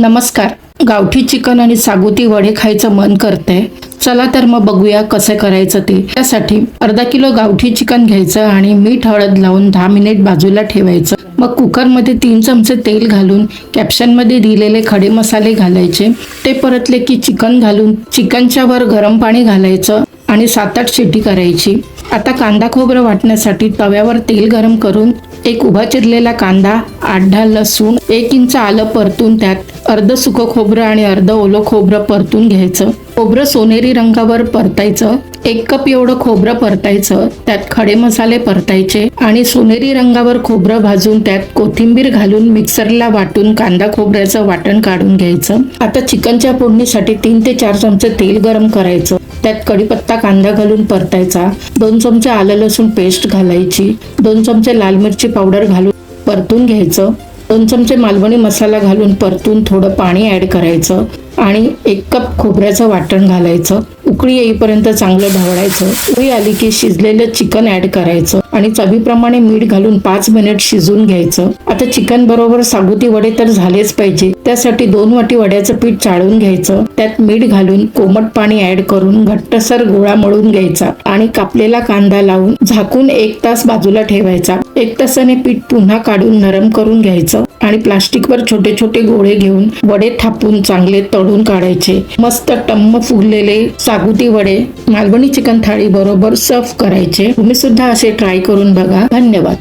नमस्कार. गावठी चिकन आणि सागुती वडे खायचं मन करतंय. चला तर मग बघूया कसं करायचं ते. त्यासाठी अर्धा किलो गावठी चिकन घ्यायचं आणि मीठ हळद लावून दहा मिनिट बाजूला ठेवायचं. मग कुकरमध्ये तीन चमचे तेल घालून कॅप्शनमध्ये दिलेले खडे मसाले घालायचे. ते परतले की चिकन घालून चिकनच्या वर गरम पाणी घालायचं आणि सात आठ शिटी करायची. आता कांदा खोबरं वाटण्यासाठी तव्यावर तेल गरम करून एक उभा चिरलेला कांदा आठ दहा लसूण एक इंच आलं परतून त्यात अर्ध सुकं खोबरं आणि अर्ध ओलं खोबरं परतून घ्यायचं. खोबरं सोनेरी रंगावर परतायचं. एक कप एवढं खोबरं परतायचं. त्यात खडे मसाले परतायचे आणि सोनेरी रंगावर खोबरं भाजून त्यात कोथिंबीर घालून मिक्सरला वाटून कांदा खोबऱ्याचं वाटण काढून घ्यायचं. आता चिकनच्या फोडणीसाठी तीन ते चार चमचे तेल गरम करायचं. त्यात कढीपत्ता कांदा घालून परतायचा. दोन चमचे आलं लसूण पेस्ट घालायची. दोन चमचे लाल मिरची पावडर घालून परतून घ्यायचं. दोन चमचे मालवणी मसाला घालून परतून थोडं पाणी ॲड करायचं. आणि एक कप खोबऱ्याचं वाटण घालायचं. उकळी येईपर्यंत चांगलं ढवळायचं. उकळी आली की शिजलेलं चिकन ऍड करायचं आणि चवीप्रमाणे मीठ घालून पाच मिनिट शिजून घ्यायचं. आता चिकन बरोबर सागुती वडे तर झालेच पाहिजे. त्यासाठी दोन वाटी वड्याचं पीठ चाळून घ्यायचं. त्यात मीठ घालून कोमट पाणी ऍड करून घट्टसर गोळा मळून घ्यायचा आणि कापलेला कांदा लावून झाकून एक तास बाजूला ठेवायचा. एक तासाने पीठ पुन्हा काढून नरम करून घ्यायचं आणि प्लास्टिकवर छोटे छोटे गोळे घेऊन वडे थापून चांगले तळून काढायचे. मस्त टम्म फुगलेले सागुती वडे मालवणी चिकन थाळी बरोबर सर्व करायचे. तुम्ही सुद्धा असे ट्राय करून बघा. धन्यवाद.